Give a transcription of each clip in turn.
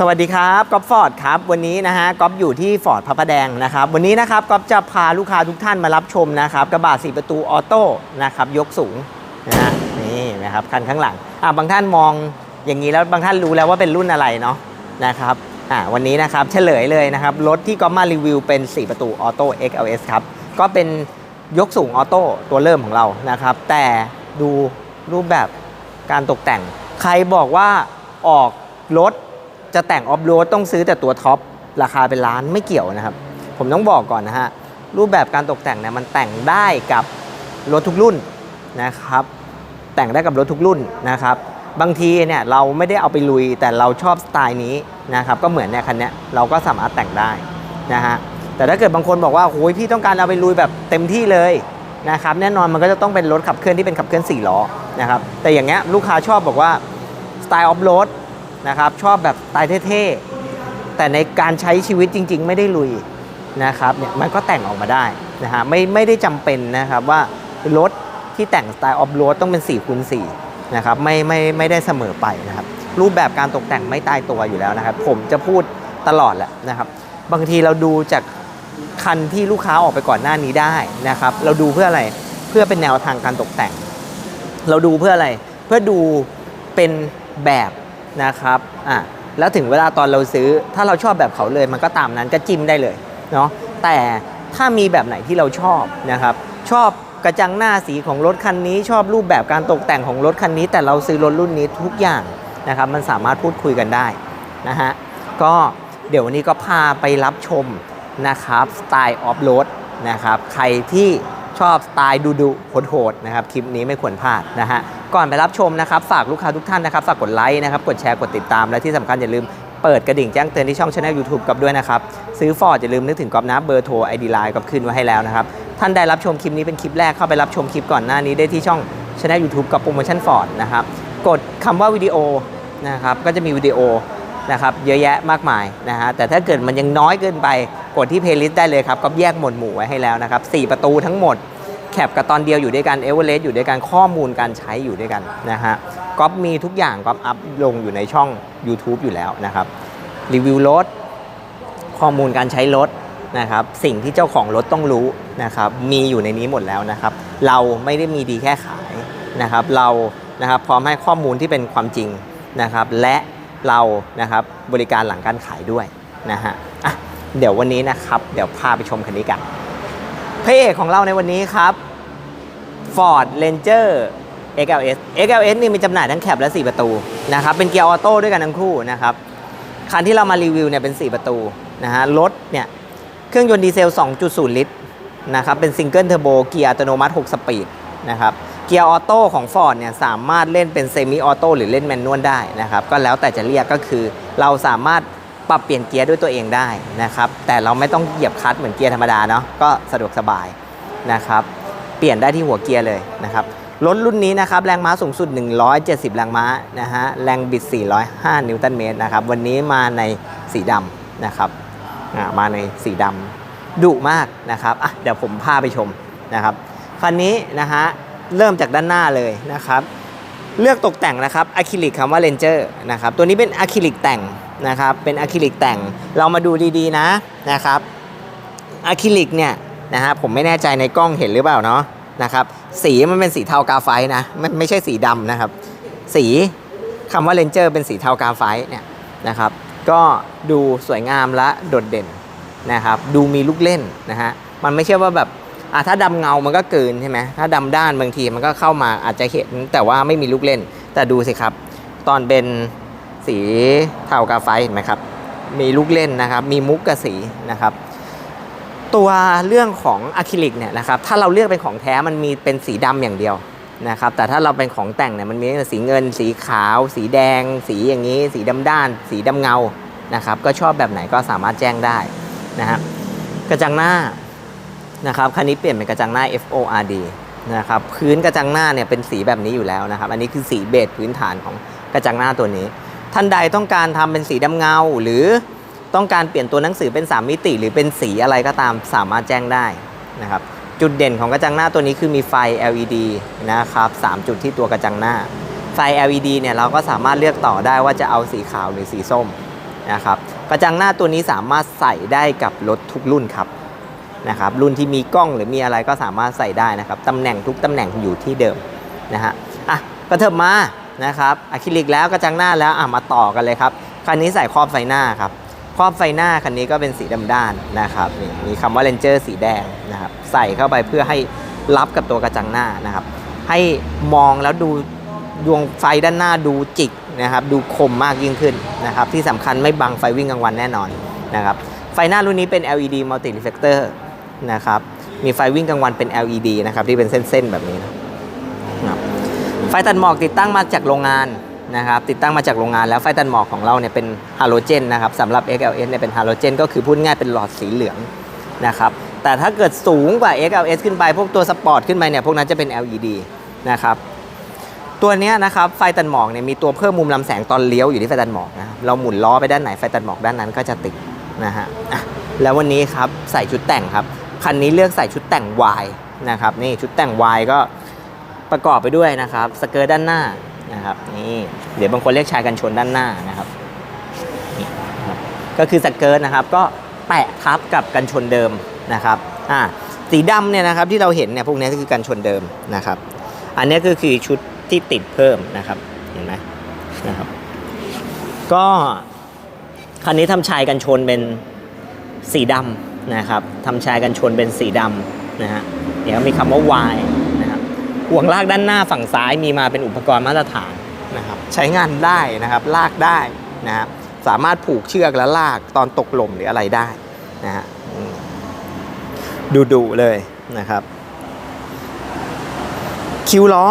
สวัสดีครับก๊อฟฟอร์ดครับ วันนี้นะฮะก๊อฟอยู่ที่ฟอร์ดพระประแดงนะครับ วันนี้นะครับก๊อฟจะพาลูกค้าทุกท่านมารับชมนะครับ กระบะสีประตูออโต้นะครับ ยกสูงนะฮะนี่นะครับคันข้างหลังอะบางท่านมองอย่างนี้แล้วบางท่านรู้แล้วว่าเป็นรุ่นอะไรเนาะนะครับอะวันนี้นะครับเฉลยเลยนะครับรถที่ก๊อฟมารีวิวเป็น 4 ประตูออโต้ XLS ครับก็เป็นยกสูงออโต้ตัวเริ่มของเรานะครับ แต่ดูรูปแบบการตกแต่ง ใครบอกว่าออกรถ จะแต่งออฟโรดต้องซื้อแต่ตัวท็อปราคาเป็นล้านไม่เกี่ยวนะครับ ผมต้องบอกก่อนนะฮะ รูปแบบการตกแต่งเนี่ยมันแต่งได้กับรถทุกรุ่นนะครับ แต่งได้กับรถทุกรุ่นนะครับ บางทีเนี่ยเราไม่ได้เอาไปลุยแต่เราชอบสไตล์นี้นะครับ ก็เหมือนเนี่ยคันเนี้ยเราก็สามารถแต่งได้นะฮะแต่ถ้าเกิดบางคนบอกว่าโอ้ยพี่ต้องการเอาไปลุยแบบเต็มที่เลยนะครับ แน่นอนมันก็จะต้องเป็นรถขับเคลื่อนที่เป็นขับเคลื่อน4ล้อนะครับแต่อย่างเงี้ยลูกค้าชอบบอกว่าสไตล์ออฟโรด นะครับชอบแบบตล์เท่ๆ แต่ในการใช้ชีวิตจริง ๆ ไม่ได้ลุยนะครับเนี่ยมันก็แต่งออกมาได้นะฮะไม่ไม่ได้จำเป็นนะครับว่ารถที่แต่งสไตล์ออฟโรดต้องเป็น4คูณ4นะครับไม่ไม่ไม่ได้เสมอไปนะครับรูปแบบการตกแต่งไม่ตายตัวอยู่แล้วนะครับ ผมจะพูดตลอดแหละนะครับ บางทีเราดูจากคันที่ลูกค้าออกไปก่อนหน้านี้ได้นะครับ เราดูเพื่ออะไรเพื่อเป็นแนวทางการตกแต่ง เราดูเพื่ออะไรเพื่อดูเป็นแบบ นะครับอะแล้วถึงเวลาตอนเราซื้อ ถ้าเราชอบแบบเขาเลยมันก็ตามนั้นก็จิ้มได้เลยเนาะแต่ถ้ามีแบบไหนที่เราชอบนะครับ ชอบกระจังหน้าสีของรถคันนี้ ชอบรูปแบบการตกแต่งของรถคันนี้ แต่เราซื้อรถรุ่นนี้ทุกอย่างนะครับ มันสามารถพูดคุยกันได้นะฮะก็เดี๋ยววันนี้ก็พาไปรับชมนะครับสไตล์ออฟโรดนะครับ ใครที่ ชอบสไตล์ดุดุโหดๆนะครับคลิปนี้ไม่ควรพลาดนะฮะก่อนไปรับชมนะครับฝากลูกค้าทุกท่านนะครับฝากกดไลค์นะครับกดแชร์กดติดตามและที่สำคัญอย่าลืมเปิดกระดิ่งแจ้งเตือนที่ช่องช anel YouTube กับด้วยนะครับ ซื้อฟอร์ดอย่าลืมนึกถึงกอบนะเบอร์โทรไอดีไลน์กับขึ้นไว้ให้แล้วนะครับ ท่านได้รับชมคลิปนี้เป็นคลิปแรกเข้าไปรับชมคลิปก่อนหน้านี้ได้ที่ช่องช anel YouTube กับโปรโมชั่นฟอร์ดนะครับ กดคำว่าวิดีโอนะครับก็จะมีวิดีโอ นะครับเยอะแยะมากมายนะฮะแต่ถ้าเกิดมันยังน้อยเกินไปกดที่เพลย์ลิสต์ได้เลยครับก็แยกหมวดหมู่ไว้ให้แล้วนะครับ4ประตูทั้งหมดแคปกับตอนเดียวอยู่ด้วยกันเอเวอเรสต์อยู่ด้วยกันข้อมูลการใช้อยู่ด้วยกันนะฮะก๊อปมีทุกอย่างก๊อปอัพลงอยู่ในช่อง YouTube อยู่แล้วนะครับรีวิวรถข้อมูลการใช้รถนะครับสิ่งที่เจ้าของรถต้องรู้นะครับมีอยู่ในนี้หมดแล้วนะครับ เราไม่ได้มีดีแค่ขายนะครับ เรานะครับพร้อมให้ข้อมูลที่เป็นความจริงนะครับ และ เรานะครับบริการหลังการขายด้วยนะฮะอะเดี๋ยววันนี้นะครับเดี๋ยวพาไปชมคันนี้กันพระเอกของเราในวันนี้ครับ Ford Ranger XLS XLS นี่มีจำหน่ายทั้งแคปและ 4 ประตูนะครับเป็นเกียร์ออโต้ด้วยกันทั้งคู่นะครับคันที่เรามารีวิวเนี่ยเป็น 4 ประตูนะฮะรถเนี่ยเครื่องยนต์ดีเซล 2.0 ลิตรนะครับเป็นซิงเกิลเทอร์โบเกียร์อัตโนมัติ 6 สปีดนะครับ เกียร์ออโต้ของ Ford เนี่ยสามารถเล่นเป็นเซมิออโต้หรือเล่นแมนนวลได้นะครับก็แล้วแต่จะเรียกก็คือเราสามารถปรับเปลี่ยนเกียร์ด้วยตัวเองได้นะครับแต่เราไม่ต้องเหยียบคลัตช์เหมือนเกียร์ธรรมดาเนาะก็สะดวกสบายนะครับเปลี่ยนได้ที่หัวเกียร์เลยนะครับรถรุ่นนี้นะครับแรงม้าสูงสุด 170 แรงม้านะฮะแรงบิด 405 นิวตันเมตรนะครับวันนี้มาในสีดำนะครับมาในสีดำดุมากนะครับอะเดี๋ยวผมพาไปชมนะครับคันนี้นะฮะ เริ่มจากด้านหน้าเลยนะครับ เลือกตกแต่งนะครับอะคริลิกคำว่า Ranger นะครับ ตัวนี้เป็นอะคริลิกแต่งนะครับ เป็นอะคริลิกแต่ง เรามาดูดีๆนะนะครับอะคริลิกเนี่ยนะฮะผมไม่แน่ใจในกล้องเห็นหรือเปล่าเนาะนะครับ สีมันเป็นสีเทากาไฟนะไม่ไม่ใช่สีดำนะครับ สีคำว่าเลนเจอร์เป็นสีเทากาไฟเนี่ยนะครับ ก็ดูสวยงามและโดดเด่นนะครับ ดูมีลูกเล่นนะฮะ มันไม่ใช่ว่าแบบ อะถ้าดำเงามันก็เกินใช่ไหมถ้าดำด้านบางทีมันก็เข้ามาอาจจะเห็นแต่ว่าไม่มีลูกเล่น แต่ดูสิครับ ตอนเป็นสีเทากาไฟเห็นไหมครับ มีลูกเล่นนะครับ มีมุกกับสีนะครับ ตัวเรื่องของอะคริลิกเนี่ยนะครับ ถ้าเราเลือกเป็นของแท้มันมีเป็นสีดำอย่างเดียวนะครับ แต่ถ้าเราเป็นของแต่งเนี่ยมันมีตั้งแต่สีเงิน สีขาว สีแดง สีอย่างนี้ สีดำด้าน สีดำเงานะครับ ก็ชอบแบบไหนก็สามารถแจ้งได้นะฮะกระจังหน้า นะครับคันนี้เปลี่ยนเป็นกระจังหน้า FORD นะครับพื้นกระจังหน้าเนี่ยเป็นสีแบบนี้อยู่แล้วนะครับ อันนี้คือสีเบสพื้นฐานของกระจังหน้าตัวนี้ ท่านใดต้องการทำเป็นสีดำเงา หรือต้องการเปลี่ยนตัวหนังสือเป็น 3 มิติ หรือเป็นสีอะไรก็ตามสามารถแจ้งได้นะครับจุดเด่นของกระจังหน้าตัวนี้คือมีไฟ LED นะครับ3จุดที่ตัวกระจังหน้า ไฟ LED เนี่ยเราก็สามารถเลือกต่อได้ว่าจะเอาสีขาวหรือสีส้มนะครับกระจังหน้าตัวนี้สามารถใส่ได้กับรถทุกรุ่นครับ นะครับรุ่นที่มีกล้องหรือมีอะไรก็สามารถใส่ได้นะครับตำแหน่งทุกตำแหน่งอยู่ที่เดิมนะฮะอะก็เถิบมานะครับอะคริลิกแล้วกระจังหน้าแล้วอะมาต่อกันเลยครับคันนี้ใส่ครอบไฟหน้าครับครอบไฟหน้าคันนี้ก็เป็นสีดำด้านนะครับนี่มีคำว่า Ranger สีแดงนะครับใส่เข้าไปเพื่อให้รับกับตัวกระจังหน้านะครับ ให้มองแล้วดูดวงไฟด้านหน้าดูจิกนะครับ ดูคมมากยิ่งขึ้นนะครับ ที่สำคัญไม่บังไฟวิ่งกลางวันแน่นอนนะครับ ไฟหน้ารุ่นนี้เป็น LED multi reflector นะครับมีไฟวิ่งกลางวันเป็น LED นะครับที่เป็นเส้นๆแบบนี้นะครับไฟตัดหมอกติดตั้งมาจากโรงงานนะครับติดตั้งมาจากโรงงานแล้วไฟตัดหมอกของเราเนี่ยเป็นฮาโลเจนนะครับสำหรับ XLS เนี่ยเป็นฮาโลเจนก็คือพูดง่ายเป็นหลอดสีเหลืองนะครับแต่ถ้าเกิดสูงกว่า XLS ขึ้นไป พวกตัวสปอร์ตขึ้นไปเนี่ยพวกนั้นจะเป็น LED นะครับตัวนี้นะครับไฟตัดหมอกเนี่ยมีตัวเพิ่มมุมลำแสงตอนเลี้ยวอยู่ที่ไฟตัดหมอกนะครับเราหมุนล้อไปด้านไหนไฟตัดหมอกด้านนั้นก็จะติดนะฮะแล้ววันนี้ครับใส่ชุดแต่งครับ คันนี้เลือกใส่ชุดแต่ง Y นะครับนี่ชุดแต่ง Y ก็ประกอบไปด้วยนะครับสเกิร์ตด้านหน้านะครับนี่เดี๋ยวบางคนเรียกชายกันชนด้านหน้านะครับนี่นะครับก็คือสเกิร์ตนะครับก็แปะทับกับกันชนเดิมนะครับอ่าสีดำเนี่ยนะครับที่เราเห็นเนี่ยพวกนี้ก็คือกันชนเดิมนะครับ อันนี้ก็คือชุดที่ติดเพิ่มนะครับเห็นไหมนะครับ ก็คันนี้ทำชายกันชนเป็นสีดำ นะครับทำชายกันชนเป็นสีดำนะฮะเดี๋ยวมีคำว่า Y นะครับห่วงลากด้านหน้าฝั่งซ้ายมีมาเป็นอุปกรณ์มาตรฐานนะครับใช้งานได้นะครับลากได้นะครับสามารถผูกเชือกและลากตอนตกลมหรืออะไรได้นะฮะอืมดุๆเลยนะครับ คิ้วล้อ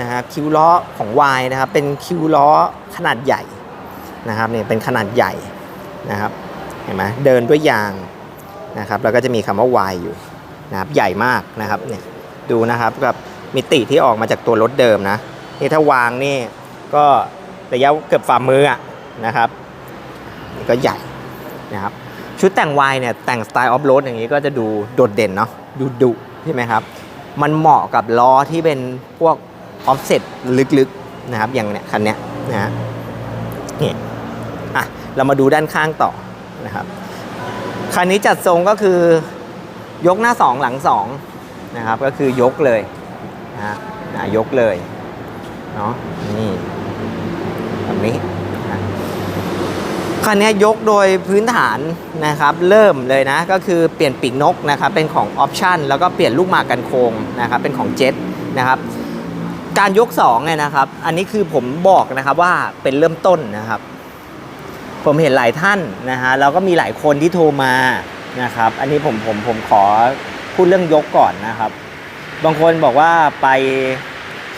นะครับคิ้วล้อของ Y นะครับเป็นคิ้วล้อขนาดใหญ่นะครับเนี่ยเป็นขนาดใหญ่นะครับเห็นไหมเดินด้วยยาง นะครับแล้วก็จะมีคำว่า Y อยู่นะครับใหญ่มากนะครับเนี่ยดูนะครับกับมิติที่ออกมาจากตัวรถเดิมนะนี่ถ้าวางนี่ก็ระยะเกือบฝ่ามืออะนะครับนี่ก็ใหญ่นะครับชุดแต่ง Y เนี่ยแต่งสไตล์ออฟโรดอย่างนี้ก็จะดูโดดเด่นเนาะดูดุใช่ไหมครับ มันเหมาะกับล้อที่เป็นพวกออฟเซ็ตลึกๆนะครับอย่างเนี้ยคันเนี้ยนะฮะนี่อะเรามาดูด้านข้างต่อนะครับ คันนี้จัดทรงก็คือยกหน้า 2 หลัง2นะครับก็คือยกเลยนะฮะยกเลยเนาะนี่แบบนี้คันนี้ยกโดยพื้นฐานนะครับ เริ่มเลยนะก็คือเปลี่ยนปีกนกนะครับเป็นของออปชันแล้วก็เปลี่ยนลูกหมากกันโคงนะครับเป็นของเจ็ตนะครับการยก2เนี่ยนะครับ อันนี้คือผมบอกนะครับว่าเป็นเริ่มต้นนะครับ ผมเห็นหลายท่านนะฮะแล้วก็มีหลายคนที่โทรมานะครับ อันนี้ผมผมผมขอพูดเรื่องยกก่อนนะครับ บางคนบอกว่าไป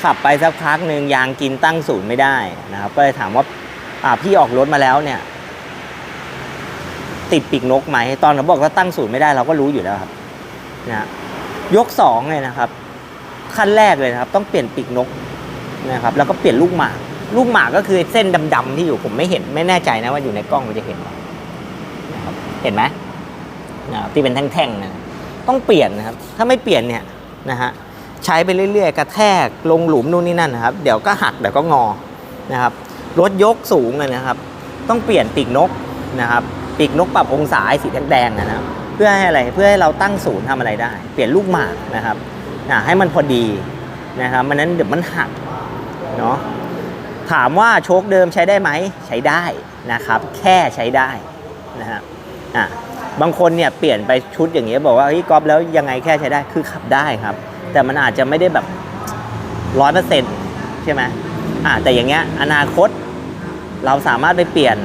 ขับไปสักพักหนึ่งยางกินตั้งศูนย์ไม่ได้นะครับ ก็เลยถามว่าอ่าพี่ออกรถมาแล้วเนี่ย ติดปีกนกไหมตอนเราบอกว่าตั้งศูนย์ไม่ได้เราก็รู้อยู่แล้วครับนะยกสองเลยนะครับ ขั้นแรกเลยนะครับ ต้องเปลี่ยนปีกนกนะครับ แล้วก็เปลี่ยนลูกหมาก ลูกหมากก็คือเส้นดำๆที่อยู่ผมไม่เห็นไม่แน่ใจนะว่าอยู่ในกล้องมันจะเห็นไหมนะครับเห็นไหมนะครับที่เป็นแท่งๆนะต้องเปลี่ยนนะครับ ถ้าไม่เปลี่ยนเนี่ยนะฮะใช้ไปเรื่อยๆ กระแทกลงหลุมนู่นนี่นั่นนะครับ เดี๋ยวก็หักเดี๋ยวก็งอนะครับรถยกสูงเลยนะครับ ต้องเปลี่ยนปีกนกนะครับปีกนกปรับองศาสีแดงๆนะครับเพื่อให้อะไรเพื่อให้เราตั้งศูนย์ทำอะไรได้ เปลี่ยนลูกหมากนะครับให้มันพอดีนะครับมันนั้นเดี๋ยวมันหักเนาะ ถามว่าโชคเดิมใช้ได้ไหมใช้ได้นะครับ แค่ใช้ได้นะฮะอะบางคนเนี่ยเปลี่ยนไปชุดอย่างเงี้ยบอกว่าเฮ้ยกอล์ฟแล้วยังไงแค่ใช้ได้คือขับได้ครับ แต่มันอาจจะไม่ได้แบบร้อยเปอร์เซ็นต์ใช่ไหมอะแต่อย่างเงี้ยอนาคตเราสามารถไปเปลี่ยน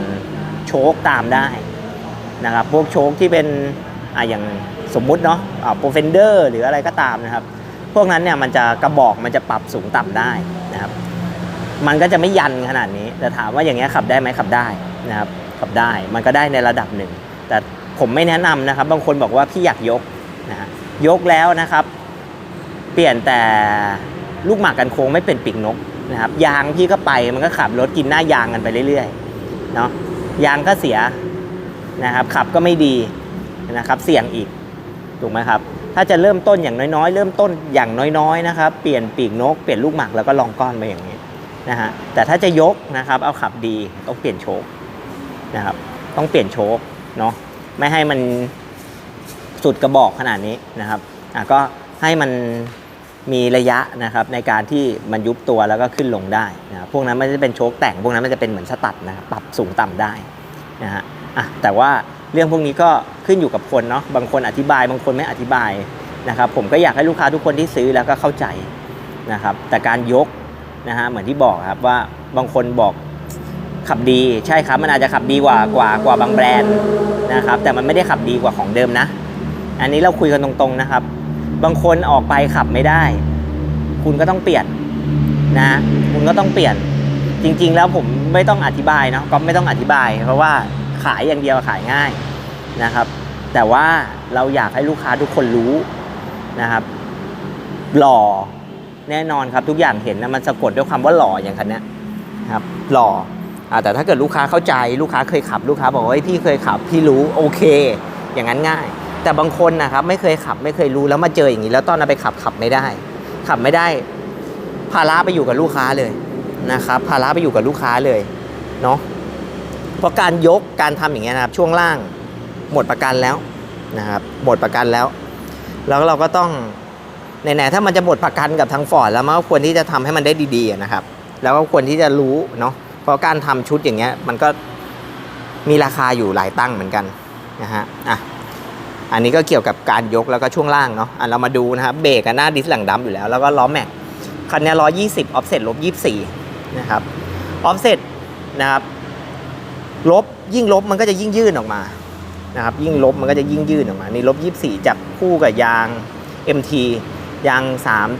โชคตามได้นะครับพวกโชคที่เป็นอะอย่างสมมุติเนาะอ่าโปรเฟนเดอร์หรืออะไรก็ตามนะครับ พวกนั้นเนี่ยมันจะกระบอกมันจะปรับสูงต่ำได้นะครับ มันก็จะไม่ยันขนาดนี้ แต่ถามว่าอย่างเงี้ยขับได้ไหมขับได้นะครับขับได้มันก็ได้ในระดับหนึ่ง แต่ผมไม่แนะนำนะครับ บางคนบอกว่าพี่อยากยกนะยกแล้วนะครับ เปลี่ยนแต่ลูกหมากกันโค้งไม่เป็นปีกนกนะครับ ยางพี่ก็ไปมันก็ขับรถกินหน้ายางกันไปเรื่อยๆเนาะยางก็เสียนะครับขับก็ไม่ดีนะครับ เสี่ยงอีกถูกไหมครับ ถ้าจะเริ่มต้นอย่างน้อยๆ เริ่มต้นอย่างน้อยๆนะครับ เปลี่ยนปีกนก เปลี่ยนลูกหมากแล้วก็ลองก้อนไปอย่างนี้ นะฮะแต่ถ้าจะยกนะครับเอาขับดีต้องเปลี่ยนโชคนะครับต้องเปลี่ยนโชคเนาะไม่ให้มันสุดกระบอกขนาดนี้นะครับอะก็ให้มันมีระยะนะครับในการที่มันยุบตัวแล้วก็ขึ้นลงได้นะพวกนั้นไม่ได้เป็นโชคแต่ง พวกนั้นมันจะเป็นเหมือนสตัดนะครับปรับสูงต่ำได้นะฮะอะแต่ว่าเรื่องพวกนี้ก็ขึ้นอยู่กับคนเนาะบางคนอธิบายบางคนไม่อธิบายนะครับผมก็อยากให้ลูกค้าทุกคนที่ซื้อแล้วก็เข้าใจนะครับแต่การยก นะฮะเหมือนที่บอกครับว่าบางคนบอกขับดีใช่ครับมันอาจจะขับดีกว่ากว่ากว่าบางแบรนด์นะครับแต่มันไม่ได้ขับดีกว่าของเดิมนะ อันนี้เราคุยกันตรงๆนะครับ บางคนออกไปขับไม่ได้ คุณก็ต้องเปลี่ยนนะคุณก็ต้องเปลี่ยนจริง ๆ แล้วผมไม่ต้องอธิบายเนาะก็ไม่ต้องอธิบาย เพราะว่าขายอย่างเดียวขายง่ายนะครับ แต่ว่าเราอยากให้ลูกค้าทุกคนรู้นะครับหล่อ แน่นอนครับทุกอย่างเห็นนะมันสะกดด้วยคำว่าหล่ออย่างคันนี้ครับหล่ออ่าแต่ถ้าเกิดลูกค้าเข้าใจลูกค้าเคยขับลูกค้าบอกว่าพี่เคยขับพี่รู้โอเค อย่างนั้นง่าย แต่บางคนนะครับไม่เคยขับไม่เคยรู้แล้วมาเจออย่างนี้แล้วตอนนั้นไปขับขับไม่ได้ ขับไม่ได้ภาระไปอยู่กับลูกค้าเลยนะครับภาระไปอยู่กับลูกค้าเลยเนาะเพราะการยกการทำอย่างเงี้ยนะครับช่วงล่างหมดประกันแล้วนะครับหมดประกันแล้ว แล้วเราก็ต้อง ไหนๆถ้ามันจะหมดประกันกับทางฟอร์ดแล้วมันก็ควรที่จะทำให้มันได้ดีๆนะครับ แล้วก็ควรที่จะรู้เนาะเพราะการทำชุดอย่างเงี้ยมันก็มีราคาอยู่หลายตั้งเหมือนกันนะฮะอะอันนี้ก็เกี่ยวกับการยกแล้วก็ช่วงล่างเนาะอะเรามาดูนะครับเบรกกันหน้าดิสหลังดำอยู่แล้ว แล้วก็ล้อแม็กคันนี้ร้อยยี่สิบออฟเซ็ตลบยี่สี่นะครับออฟเซ็ตนะครับลบยิ่งลบมันก็จะยิ่งยื่นออกมานะครับยิ่งลบมันก็จะยิ่งยื่นออกมานี่ลบยี่สี่จับคู่กับยาง MT ยาง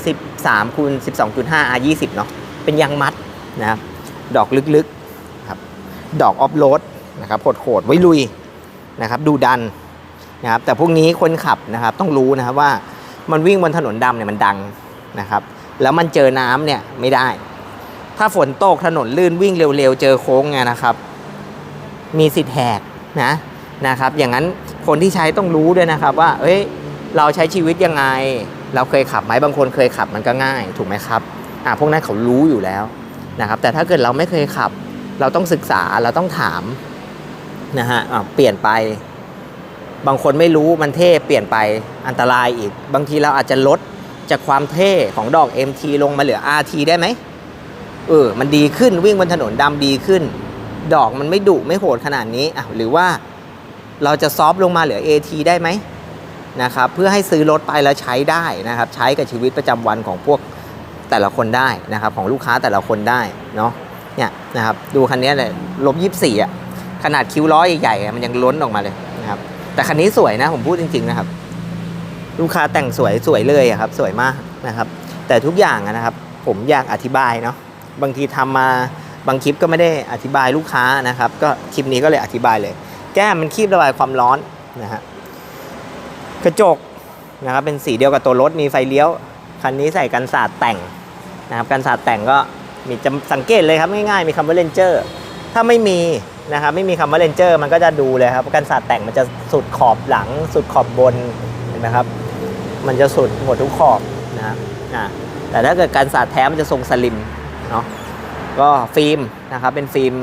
33คูณ12.5 R 20 เนาะเป็นยางมัดนะครับดอกลึกๆครับดอกออฟโรดนะครับโหดๆไว้ลุยนะครับดูดันนะครับแต่พวกนี้คนขับนะครับต้องรู้นะครับว่ามันวิ่งบนถนนดำเนี่ยมันดังนะครับ แล้วมันเจอน้ำเนี่ยไม่ได้ ถ้าฝนตกถนนลื่นวิ่งเร็วๆ เจอโค้งไงนะครับ มีสิทธิ์แหกนะนะครับ อย่างนั้นคนที่ใช้ต้องรู้ด้วยนะครับว่าเอ้ยเราใช้ชีวิตยังไง เราเคยขับไหมบางคนเคยขับมันก็ง่ายถูกไหมครับอ่าพวกนั้นเขารู้อยู่แล้วนะครับ แต่ถ้าเกิดเราไม่เคยขับ เราต้องศึกษาเราต้องถามนะฮะอ่าเปลี่ยนไป บางคนไม่รู้มันเท่เปลี่ยนไปอันตรายอีก บางทีเราอาจจะลดจากความเท่ของดอก MT ลงมาเหลือ RT ได้ไหมเออมันดีขึ้นวิ่งบนถนนดำดีขึ้น ดอกมันไม่ดุไม่โหดขนาดนี้อะหรือว่าเราจะซอฟต์ลงมาเหลือ AT ได้ไหม นะครับเพื่อให้ซื้อรถไปแล้วใช้ได้นะครับ ใช้กับชีวิตประจำวันของพวกแต่ละคนได้นะครับ ของลูกค้าแต่ละคนได้เนาะเนี่ยนะครับดูคันนี้เลยลบยี่สี่อะขนาดคิ้วล้อใหญ่ๆอ่มันยังล้นออกมาเลยนะครับ แต่คันนี้สวยนะผมพูดจริง ๆนะครับ ลูกค้าแต่งสวยสวยเลยครับ สวยมากนะครับ แต่ทุกอย่างนะครับ ผมอยากอธิบายเนาะบางทีทำมาบางคลิปก็ไม่ได้อธิบายลูกค้านะครับ ก็คลิปนี้ก็เลยอธิบายเลย แก้มมันคีบระบายความร้อนนะฮะ กระจกนะครับเป็นสีเดียวกับตัวรถมีไฟเลี้ยว คันนี้ใส่กันสาดแต่งนะครับกันสาดแต่งก็มีจะสังเกตเลยครับง่ายๆมีคำว่าเลนเจอร์ถ้าไม่มีนะครับไม่มีคำว่าเลนเจอร์มันก็จะดูเลยครับกันสาดแต่งมันจะสุดขอบหลัง สุดขอบบนเห็นไหมครับมันจะสุดหมดทุกขอบนะครับอ่าแต่ถ้าเกิดการสาดแท้มันจะทรงสลิมเนาะก็ฟิล์มนะครับเป็นฟิล์ม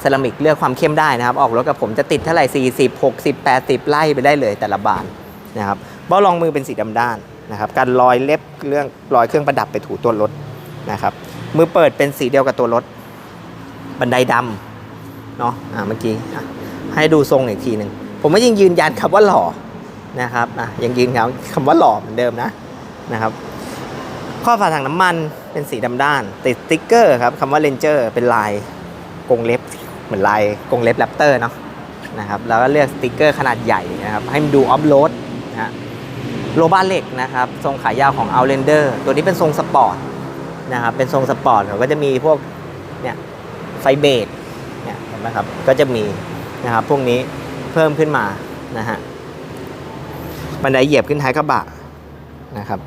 เซรามิกเลือกความเข้มได้นะครับ ออกรถกับผมจะติดเท่าไหร่ 40 60 80 ไล่ไปได้เลยแต่ละบาน นะครับเบ้ารองมือเป็นสีดำด้านนะครับการรอยเล็บเรื่องรอยเครื่องประดับไปถูตัวรถนะครับมือเปิดเป็นสีเดียวกับตัวรถ บันไดดำเนาะอ่าเมื่อกี้ให้ดูทรงอีกทีหนึ่งผมก็ยังยืนยันคำว่าหล่อนะครับอะยังยืนยันคำว่าหล่อเหมือนเดิมนะนะครับข้อฝาถังน้ำมันเป็นสีดำด้าน ติดสติ๊กเกอร์ครับคำว่าเลนเจอร์เป็นลายกรงเล็บเหมือนลายกรงเล็บแรปเตอร์เนาะนะครับแล้วก็เลือกสติ๊กเกอร์ขนาดใหญ่นะครับให้มันดูออฟโรด ฮะโลบ้าเหล็กนะครับทรงขายาวของ Outlander ตัวนี้เป็นทรงสปอร์ตนะครับเป็นทรงสปอร์ตเขาก็จะมีพวกเนี่ยไฟเบรกเนี่ยเห็นไหมครับก็จะมีนะครับพวกนี้เพิ่มขึ้นมานะฮะบันไดเหยียบขึ้นท้ายกระบะนะครับ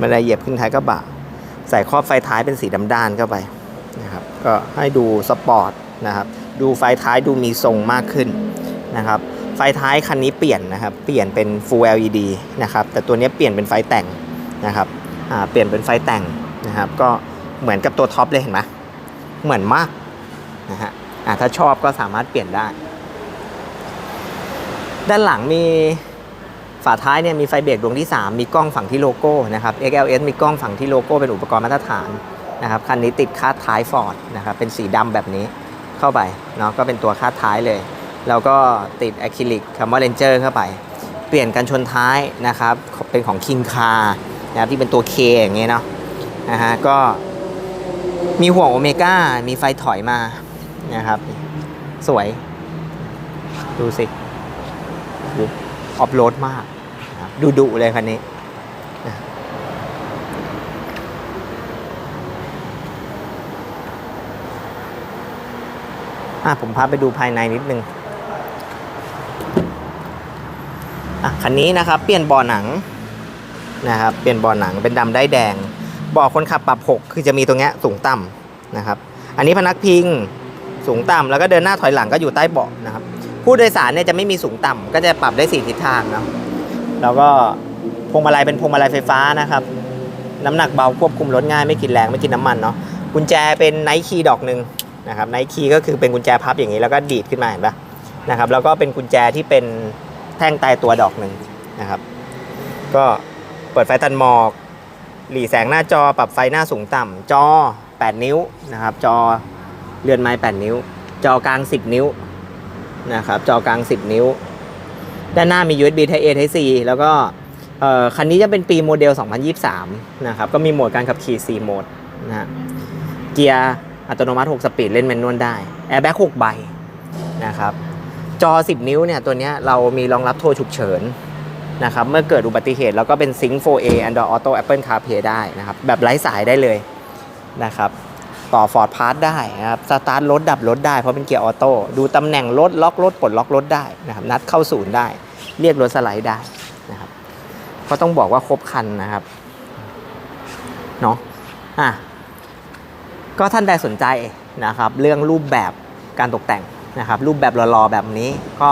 บันไดเหยียบขึ้นท้ายกระบะ ใส่ครอบไฟท้ายเป็นสีดำด้านเข้าไปนะครับก็ให้ดูสปอร์ตนะครับดูไฟท้ายดูมีทรงมากขึ้นนะครับ ไฟท้ายคันนี้เปลี่ยนนะครับ เปลี่ยนเป็น Full LED นะครับ แต่ตัวนี้เปลี่ยนเป็นไฟแต่งนะครับเปลี่ยนเป็นไฟแต่งนะครับ ก็เหมือนกับตัวท็อปเลยเห็นไหมเหมือนมากนะฮะถ้าชอบก็สามารถเปลี่ยนได้ ด้านหลังมีฝาท้ายเนี่ยมีไฟเบรกดวงที่ 3 มีกล้องฝั่งที่โลโก้นะครับ XLS มีกล้องฝั่งที่โลโก้เป็นอุปกรณ์มาตรฐานนะครับคันนี้ติดคาดท้ายฟอร์ดนะครับเป็นสีดำแบบนี้เข้าไปเนาะก็เป็นตัวคาดท้ายเลย แล้วก็ติดอะคริลิกคำว่า Ranger เข้าไป เปลี่ยนกันชนท้ายนะครับ เป็นของ King Car นะครับที่เป็นตัว K อย่างเงี้ยเนาะนะฮะก็มีห่วงโอเมก้ามีไฟถอยมานะครับ สวย ดูสิออฟโรดมาก ดูดุเลยคันนี้อะผมพาไปดูภายในนิดนึง อะคันนี้นะครับเปลี่ยนบาะหนังนะครับเปลี่ยนบาะหนังเป็นดำได้แดงเบาะคนขับปรับ 6 คือจะมีตรงเนี้ยสูงต่ำนะครับอันนี้พนักพิงสูงต่ำแล้วก็เดินหน้าถอยหลังก็อยู่ใต้เบาะนะครับผู้โดยสารเนี่ยจะไม่มีสูงต่ำก็จะปรับได้สี่ทิศทางเนาะแล้วก็พวงมาลัยเป็นพวงมาลัยไฟฟ้านะครับน้ำหนักเบาควบคุมรถง่ายไม่กินแรงไม่กินน้ำมันเนาะกุญแจเป็นไนท์คีย์ดอกหนึ่งนะครับไนท์คีย์ก็คือเป็นกุญแจพับอย่างนี้แล้วก็ดีดขึ้นมาเห็นปะนะครับแล้วก็เป็นกุญแจที่เป็น แท่งตายตัวดอกหนึ่งนะครับ ก็เปิดไฟตันหมอก หลีแสงหน้าจอปรับไฟหน้าสูงต่ำจอ 8 นิ้วนะครับ จอเรือนไม้ 8 นิ้ว จอกลาง 10 นิ้วนะครับ จอกลาง 10 นิ้ว ด้านหน้ามี USB Type A Type C แล้วก็เออคันนี้จะเป็นปีโมเดล 2023 นะครับ ก็มีโหมดการขับขี่ 4 โหมดนะฮะเกียร์อัตโนมัติ 6 สปีดเล่นแมนนวลได้แอร์แบ็ก6ใบนะครับ จอ 10 นิ้วเนี่ยตัวนี้เรามีรองรับโทรฉุกเฉินนะครับเมื่อเกิดอุบัติเหตุแล้วก็เป็น Sync 4A Android Auto Apple CarPlay ได้นะครับแบบไร้สายได้เลยนะครับต่อ Ford Pass ได้นะครับสตาร์ทรถดับรถได้เพราะเป็นเกียร์ออโต้ดูตำแหน่งรถล็อกรถปลดล็อกรถได้นะครับนัดเข้าศูนย์ได้ เรียกรถสไลด์ได้นะครับก็ต้องบอกว่าครบคันนะครับเนาะอะก็ท่านใดสนใจนะครับเรื่องรูปแบบการตกแต่ง นะครับรูปแบบรอๆแบบนี้ก็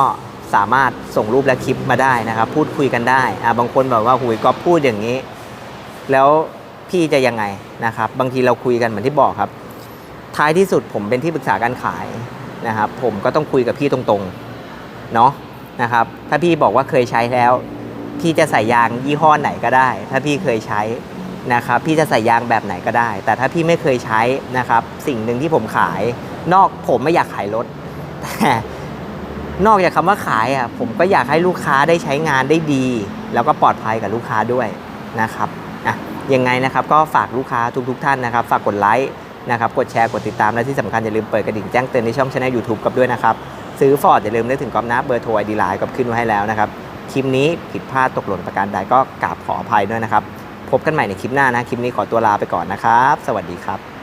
สามารถส่งรูปและคลิปมาได้นะครับ พูดคุยกันได้อ่าบางคนบอกว่าหุยก็พูดอย่างนี้ แล้วพี่จะยังไงนะครับ บางทีเราคุยกันเหมือนที่บอกครับ ท้ายที่สุดผมเป็นที่ปรึกษาการขายนะครับ ผมก็ต้องคุยกับพี่ตรงๆเนาะนะครับ ถ้าพี่บอกว่าเคยใช้แล้ว พี่จะใส่ยางยี่ห้อไหนก็ได้ ถ้าพี่เคยใช้นะครับ พี่จะใส่ยางแบบไหนก็ได้ แต่ถ้าพี่ไม่เคยใช้นะครับ สิ่งหนึ่งที่ผมขาย นอกผมไม่อยากขายรถ แต่นอกจากคำว่าขายอะผมก็อยากให้ลูกค้าได้ใช้งานได้ดี แล้วก็ปลอดภัยกับลูกค้าด้วยนะครับอะยังไงนะครับก็ฝากลูกค้าทุกๆท่านนะครับ ฝากกดไลค์นะครับกดแชร์กดติดตามและที่สำคัญอย่าลืมเปิดกระดิ่งแจ้งเตือนในช่องช anel YouTube กับด้วยนะครับ ซื้อฟอร์ดอย่าลืมนึกถึงกอมนะเบอร์โทรไอดีไลน์ก็ขึ้นไว้ให้แล้วนะครับคลิปนี้ผิดพลาดตกหล่นประการใดก็กราบขออภัยด้วยนะครับ พบกันใหม่ในคลิปหน้านะคลิปนี้ขอตัวลาไปก่อนนะครับ สวัสดีครับ